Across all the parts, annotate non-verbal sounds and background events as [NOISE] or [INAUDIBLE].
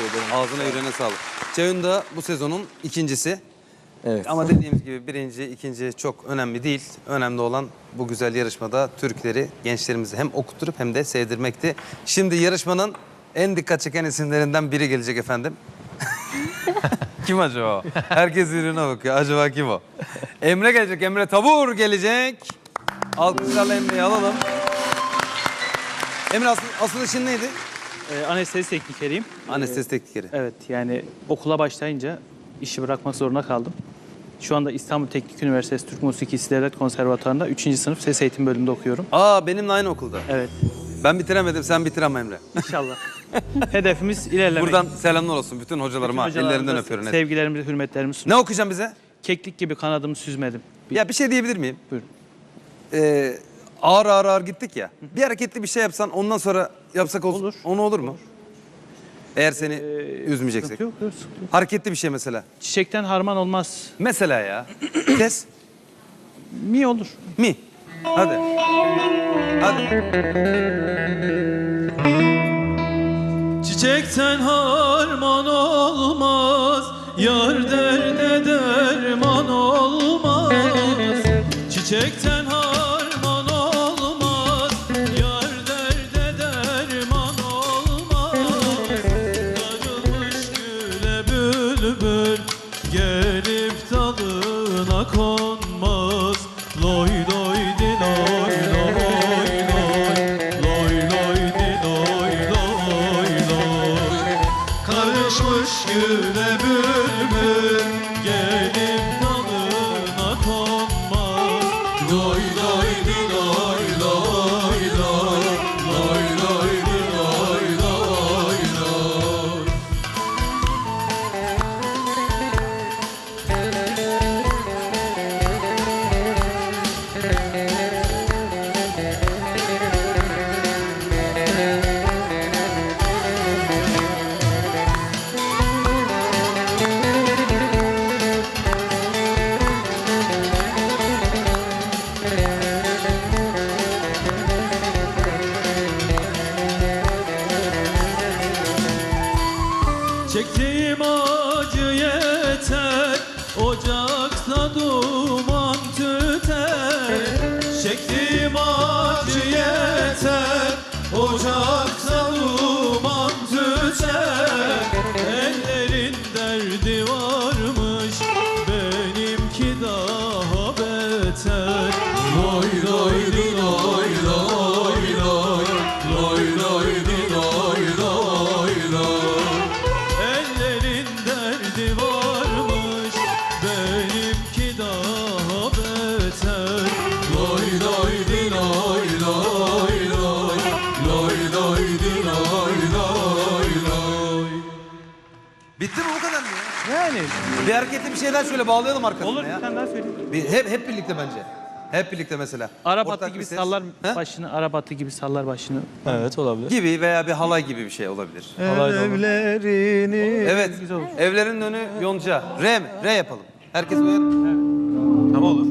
teşekkür ederim. Ağzına yüreğine sağlık. Ceyhun da bu sezonun ikincisi. Evet. Ama dediğimiz gibi birinci, ikinci çok önemli değil. Önemli olan bu güzel yarışmada Türkleri, gençlerimizi hem okutturup hem de sevdirmekti. Şimdi yarışmanın en dikkat çeken isimlerinden biri gelecek efendim. [LAUGHS] kim acaba? Herkes birbirine bakıyor. Acaba kim o? Emre gelecek. Emre Tabur gelecek. Alkışlarla Emre'yi alalım. Emre asıl, asıl işin neydi? Ee, anestezi teknikeriyim. Anestezi teknikeri. Evet yani okula başlayınca işi bırakmak zorunda kaldım. Şu anda İstanbul Teknik Üniversitesi Türk Musikisi Devlet Konservatuvarı'nda 3. sınıf ses eğitim bölümünde okuyorum. Aa benimle aynı okulda. Evet Ben bitiremedim, sen bitir ama Emre. inşallah. [LAUGHS] Hedefimiz ilerlemek. Buradan selamlar olsun bütün hocalarıma. Hocalarımıza Ellerinden öpüyorum. Sevgilerimizi, hürmetlerimizi Ne sunuyorum. okuyacaksın bize? Keklik gibi kanadımı süzmedim. Ya bir şey diyebilir miyim? Buyurun. Ee, ağır ağır ağır gittik ya. Bir hareketli bir şey yapsan ondan sonra yapsak olsun. Olur. Onu olur mu? Eğer seni Ee, üzmeyeceksek. Sıkıntı yok, yok, sıkıntı yok. Hareketli bir şey mesela. Çiçekten harman olmaz. Mesela ya. [CLEARS THROAT] Kes. Mi olur. Mi. Hadi. Hadi. Çiçekten harman olmaz Yar derde derman olmaz Çiçekten on Bitti mi bu kadar mı ya? Yani Bir hareketli bir şeyler şöyle bağlayalım arkasına olur ya. bir tane daha söyleyeyim. Bir, hep, hep birlikte bence. Hep birlikte mesela. Arap Ortak atı bir gibi ses. sallar He? başını, Arap atı gibi sallar başını. Evet olabilir. Gibi veya bir halay gibi bir şey olabilir. Halay da olur. Evlerini Evet. Güzel olur. Evlerin önü yonca. R mi? R yapalım. Herkes böyle. Tamam olur.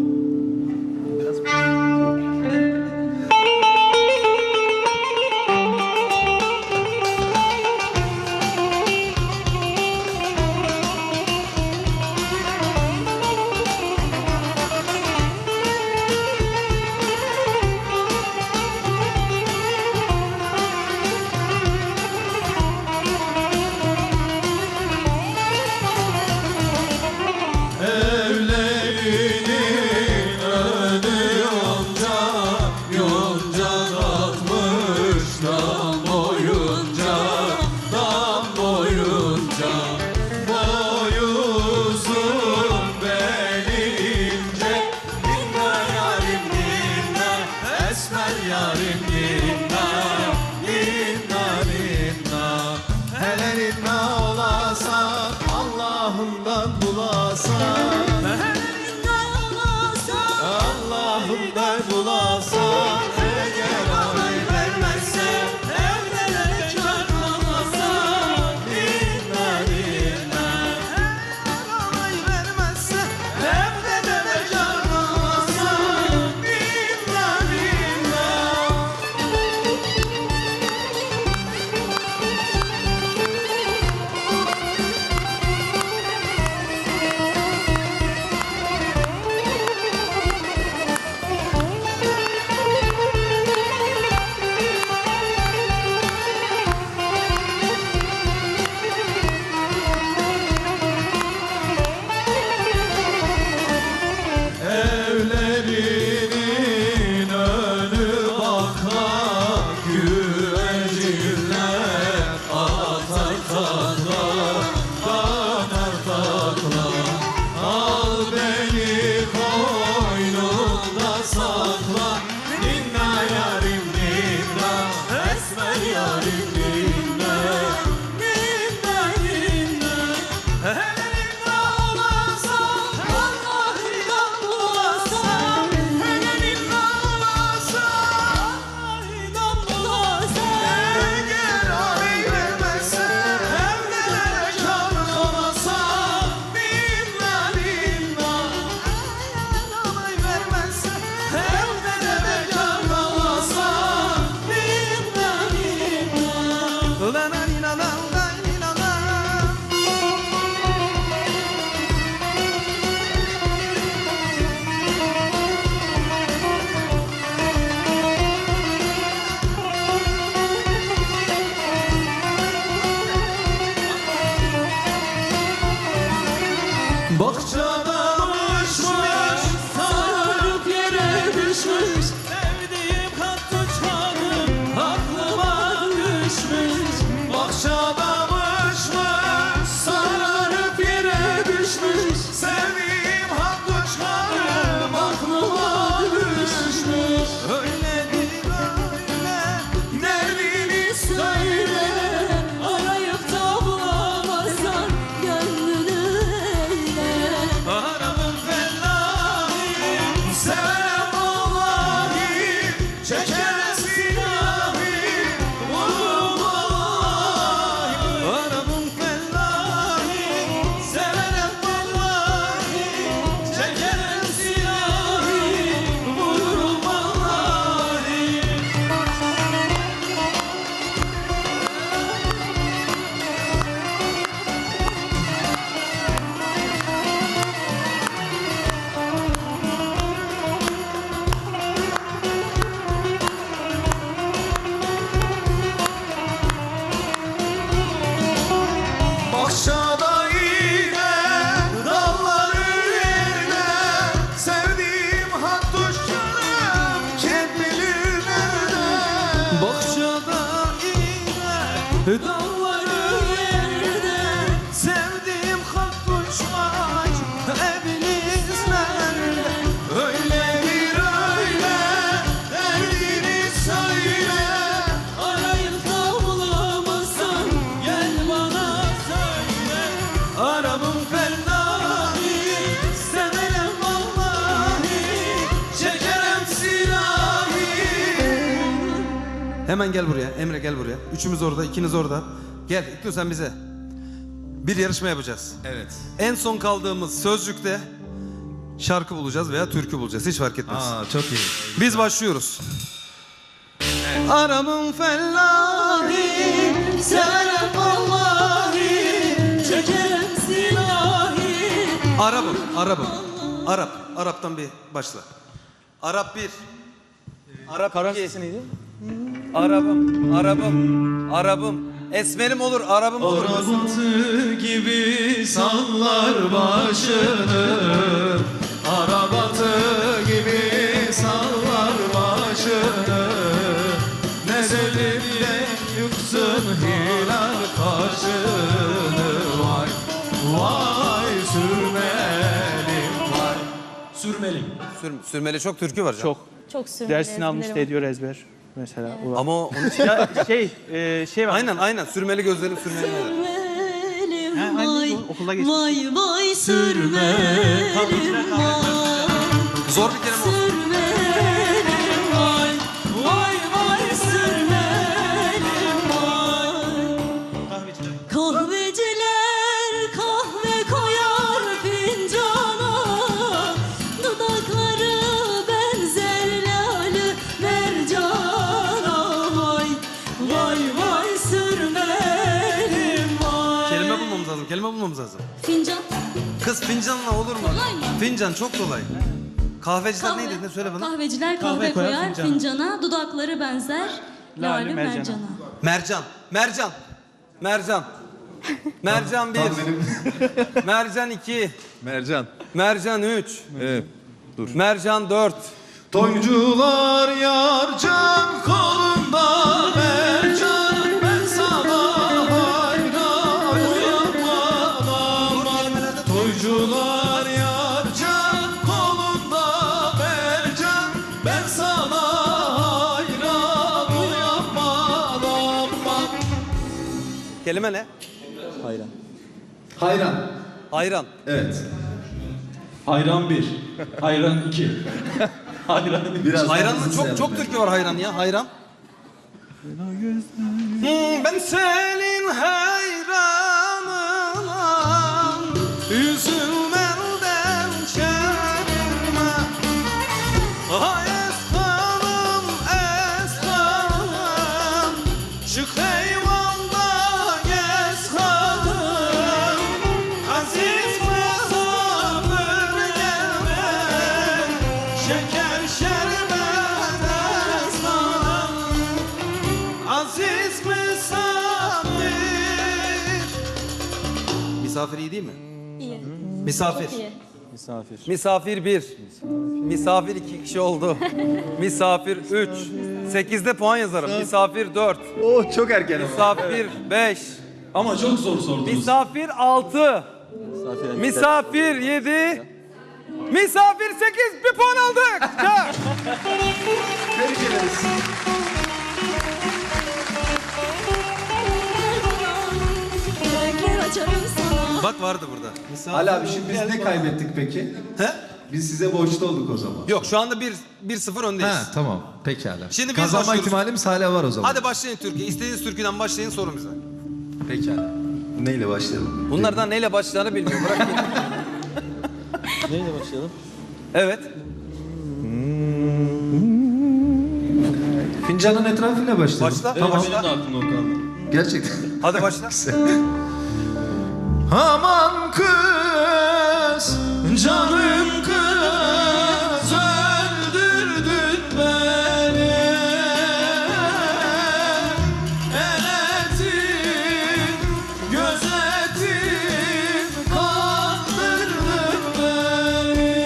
treasure. Hüt. Hemen gel buraya. Emre gel buraya. Üçümüz orada, ikiniz orada. Gel İknur sen bize. Bir yarışma yapacağız. Evet. En son kaldığımız sözcükte şarkı bulacağız veya türkü bulacağız. Hiç fark etmez. Aa çok iyi. Biz başlıyoruz. Arabım fellahi, Severim vallahi Çekerim silahi Arabım, Arabım. Arap, Arap'tan bir başla. Arap bir. Arap Kara iki. sesi neydi? Arabım, Arabım, Arabım. Esmerim olur, Arabım olur. Arabatı gibi sallar başını. Arabatı gibi sallar başını. Ne zelinde yıksın hilal kaşını Vay, vay sürmelim vay. Sürmelim Sür, sürmeli çok türkü var canım. Çok. Çok sürmeli Dersini almış da ediyor ezber. Mesela. var. Ama onun için... ya şey, e, şey var. aynen aynen sürmeli gözlerim sürmeli. neler? Sürmelim Ha, vay geçmiş. Vay vay sürmelim vay Zor bir kelime olsun. Kız fincanla olur mu? Kolay mı? Fincan çok kolay. Kahveciler neydi? Ne söyle bana? Kahveciler kahve, Kahve koyar koyar fincana. fincana Dudakları benzer lalü mercana. mercana Mercan. Mercan. Mercan. Mercan bir. [LAUGHS] Mercan iki. Mercan Mercan üç. Evet dur Mercan dört. Toycular yar can kolunda Hayran. Hayran. Evet. Hayran 1, hayran 2. hayran Biraz hızlı çok çok türkü var hayran ya. Hayran. Hmm, ben senin hayranınam Yüzümden Misafir iyi değil mi? İyi Misafir. Çok iyi Misafir. Misafir bir. Misafir iki kişi oldu. Misafir üç. Sekizde puan yazarım. Misafir dört. Oh çok erken. Misafir beş. Ama çok zor sordunuz. Misafir altı. Misafir yedi. Misafir sekiz. Bir puan aldık. [LAUGHS] Tebrik ederiz. Bak vardı burada. Ali abi şimdi biz ne kaybettik peki? He? Biz size borçlu olduk o zaman. Yok şu anda bir, bir sıfır öndeyiz. Ha tamam pekala. Şimdi biz Kazanma başlıyoruz. ihtimalimiz hala var o zaman. Hadi başlayın Türkiye. İstediğiniz türküden başlayın sorun bize. Pekala. Neyle başlayalım? Bunlardan neyle başlayacağını bilmiyor. Bırak. [LAUGHS] Neyle başlayalım? evet. Fincanın etrafıyla başlayalım. Başla. Evet, Başla. benim de aklımda o kaldı. Gerçekten. Hadi başla. [LAUGHS] Aman kız canım kız öldürdün beni El ettin gözettin kandırdın beni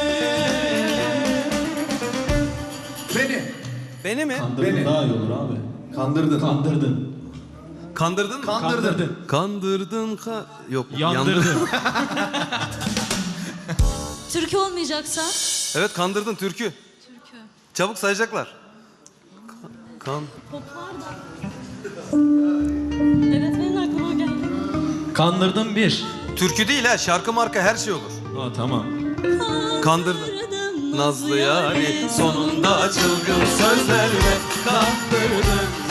Beni. Beni mi? Kandırdın daha iyi olur abi. Kandırdın. Kandırdın. Kandırdın mı? Kandırdın. Kandırdın ka... Yok. Yandırdın. [LAUGHS] Türkü olmayacaksa Evet kandırdın türkü. Türkü Çabuk sayacaklar. Kan. Pop var da Evet benim aklıma geldi Kandırdın 1. Türkü değil ha şarkı marka her şey olur. Aa tamam. Kandırdın. Kandırdım Nazlı yani sonunda çılgın sözlerle kandırdın.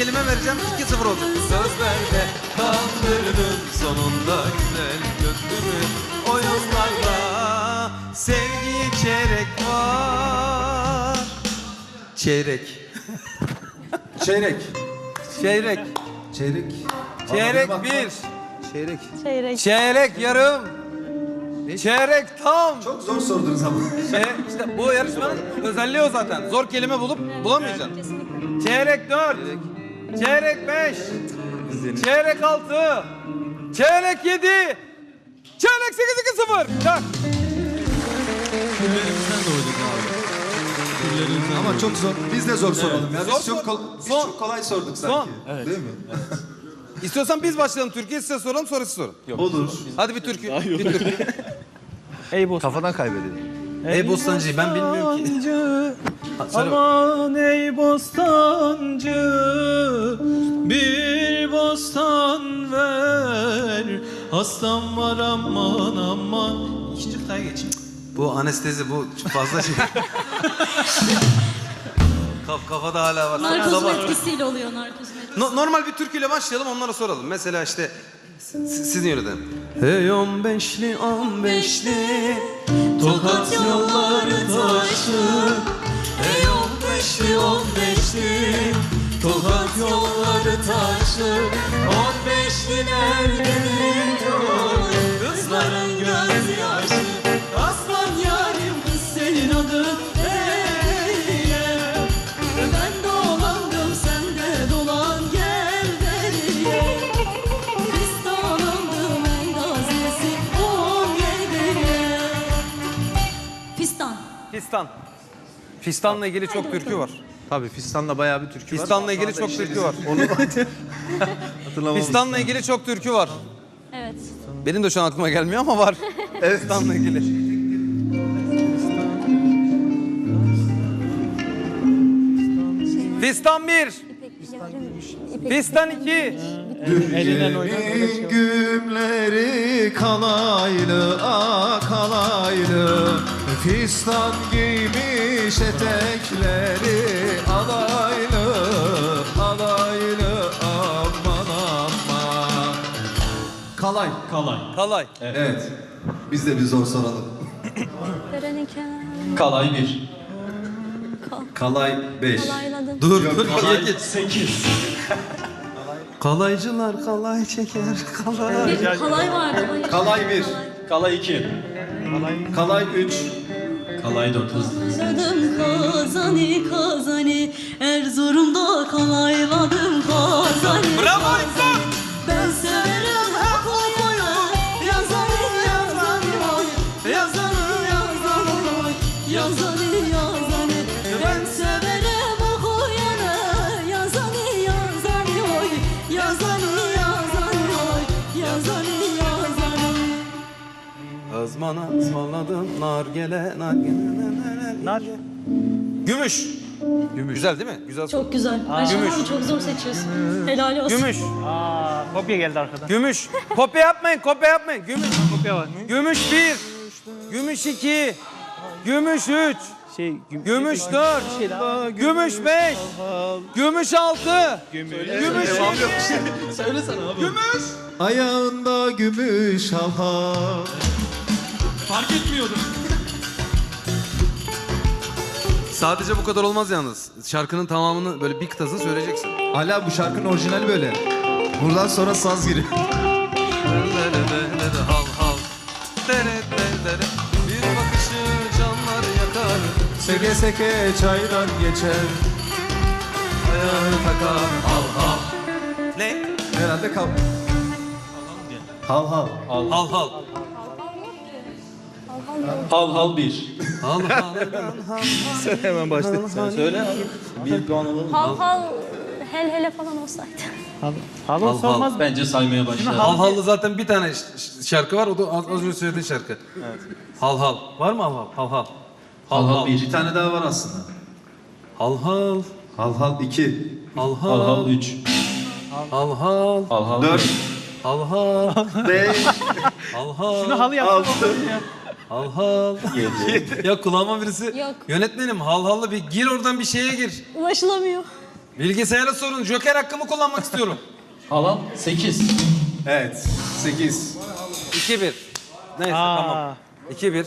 Kelime vereceğim 2-0 oldu. Sözlerde kandırdın sonunda güzel gönlümü oyunlarla sevgiye çeyrek var. Çeyrek. Çeyrek. Çeyrek. Çeyrek. Çeyrek Bak, bir. Çeyrek. Çeyrek. Çeyrek yarım. Çeyrek tam. Çok zor sordunuz ama. Şey, işte bu yarışmanın özelliği o zaten. Zor kelime bulup bulamayacaksın. Kesinlikle. Çeyrek dört. Çeyrek beş. Çeyrek altı. Çeyrek yedi. Çeyrek sekiz iki sıfır. Çak. Küllerimizden doğduk abi. Küllerimizden Ama çok zor. Biz de zor soralım. Ya. Biz Zor çok, sor. kol- biz Son. çok kolay sorduk sanki. Son. Değil mi? İstiyorsan biz başlayalım Türkiye size soralım sonra siz sorun. Olur. Hadi bir türkü. Bir türkü. Ey boz. Kafadan kaybedelim. Ey bostancı ben bilmiyorum ki. Ha, söyle bak. Aman ey bostancı Bir bostan ver Hastam var aman aman İkinci kıtaya geç Bu anestezi bu fazla şey. [LAUGHS] Kaf, kafada hala var. Narkozun etkisiyle oluyor narkozun etkisi. No- normal bir türküyle başlayalım onlara soralım. Mesela işte si- sizin yöreden. Hey on beşli on beşli Tokat yolları taşı. Ey on beşli on beşli Tokat yolları taşı. On beşliler Fistan. Fistan'la ilgili çok türkü var. Tabii Fistan'la bayağı bir türkü var. Fistan'la ilgili çok türkü var. Onu [LAUGHS] hatırlamamız. Fistan'la ilgili çok türkü var. Evet. Benim de şu an aklıma gelmiyor ama var. [LAUGHS] Evet. Fistan'la ilgili. Fistan 1. Fistan 2. Elinden oynan Gün gümleri kalaylı akalaylı Fistan giymiş etekleri alaylı alaylı aman aman Kalay. Kalay. Kalay. Evet. Biz de bir zor soralım. Kalay 1. Kalay 5. Dur dur. Kalay geç. [LAUGHS] 8. Kalaycılar kalay çeker kalay. Bir halay vardı. bayır. Kalay bir. Kalay 2. Kalay 3. Kalay 4 hızlı. Kazanım kazani kazani Erzurum'da kalayladım kazani Bravo. İhsan! Ben severim hep oyu Yazani yazani oy Yazani yazani oy Yazani Azmana ısmarladım nar gele nar gele Nar. Gümüş. Gümüş. Güzel değil mi? Güzel soru. Çok güzel. Ayşe Gümüş. Hanım çok zor seçiyorsun. Helal olsun. Gümüş. Aa, kopya geldi arkadan Gümüş. Kopya yapmayın, kopya yapmayın. Gümüş. Kopya var Gümüş bir. Gümüş iki. Gümüş üç. Şey, güm- Gümüş dört. Gümüş beş. Gümüş altı. Gümüş. Gümüş yedi. [LAUGHS] Söylesene abi. Gümüş. Ayağında gümüş halha. Fark etmiyordum. Sadece bu kadar olmaz yalnız. Şarkının tamamını böyle bir kıtasını söyleyeceksin. Hala bu şarkının orijinali böyle. Buradan sonra saz giriyor. Hal hal. Bir bakışı canlar yakar. Seke seke çaydan geçer. Ayağını takar. Hal hal. Ne? Herhalde kal. Hal hal. Hal hal. Hal hal 1. Hal hal. [LAUGHS] Hemen başla. Sen söyle. Bir puan alalım. Hal hal hel hele falan olsaydı. Hal, hal olsa hal. olmaz. Bence saymaya başla. Hal hallı zaten bir tane şarkı var. O da az, az önce söylediğin şarkı. Hal hal. Var mı hal hal? Hal hal. Hal hal Bir 1. tane daha var aslında. Hal hal. Hal hal 2. Hal Hal hal hal. 3. Hal hal. Hal hal 4. Hal hal. 5. Hal hal. Şunu halı yapsana. 6. Hal hal. 7. Ya kulağıma birisi Yok. yönetmenim hal hallı bir gir oradan bir şeye gir. Ulaşılamıyor. Bilgisayara sorun. Joker hakkımı kullanmak istiyorum. Alan 8. Evet. 8. 2-1. Neyse Aa. tamam. 2-1.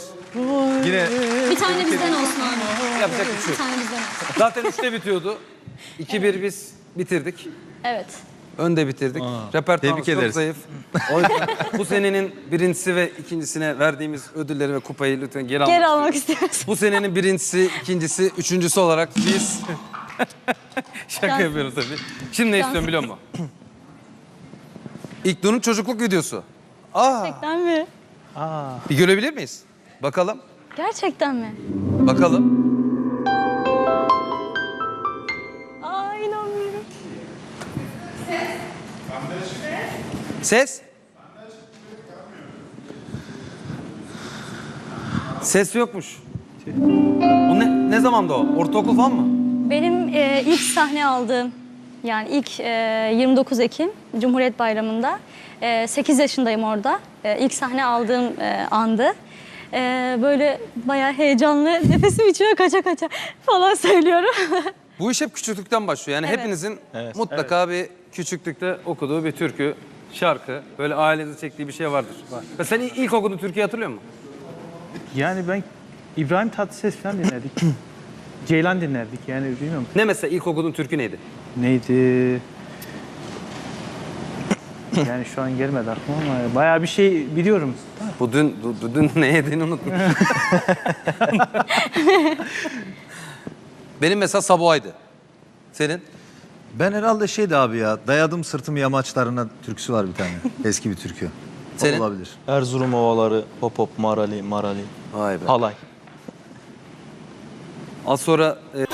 Yine Bir tane bizden olsun abi. Yapacak bir şey Bir yok. tane bizden olsun. Zaten 3'te bitiyordu. 2-1 biz bitirdik. Evet. Önde bitirdik. Repertuarımız Tebrik çok ederiz. zayıf. O yüzden [LAUGHS] bu senenin birincisi ve ikincisine verdiğimiz ödülleri ve kupayı lütfen geri alın. Geri almak istiyoruz. Bu senenin birincisi, ikincisi, üçüncüsü olarak biz... [LAUGHS] Şaka Şans. yapıyorum tabii. Şimdi ne istiyorum biliyor musun? İlknur'un çocukluk videosu. Aa, Gerçekten mi? bir görebilir miyiz? Bakalım. Gerçekten mi? Bakalım. Ses? Ses yokmuş. O ne, ne zamanda o? Ortaokul falan mı? Benim e, ilk sahne aldığım yani ilk e, 29 Ekim Cumhuriyet Bayramı'nda e, 8 yaşındayım orada. E, ilk sahne aldığım e, andı. E, böyle bayağı heyecanlı [LAUGHS] nefesim içime kaça kaça falan söylüyorum. [LAUGHS] Bu iş hep küçüklükten başlıyor. Yani Evet. hepinizin mutlaka bir küçüklükte okuduğu bir türkü, şarkı, böyle ailenizi çektiği bir şey vardır. Ve sen ilk, okuduğun türküyü hatırlıyor musun? Yani ben İbrahim Tatlıses falan dinlerdik. [CLEARS THROAT] Ceylan dinlerdik yani bilmiyorum. Ne mesela ilk okuduğun türkü neydi? Neydi? yani şu an gelmedi aklıma ama bayağı bir şey biliyorum. Bu dün, bu, bu dün ne yediğini unutmuş. [LAUGHS] Benim mesela Sabuay'dı. Senin? Ben herhalde şeydi abi ya. Dayadım sırtım yamaçlarına türküsü var bir tane. [LAUGHS] Eski bir türkü. Senin? Olabilir. Erzurum ovaları, hop hop marali, marali, Vay be. halay. Az sonra e,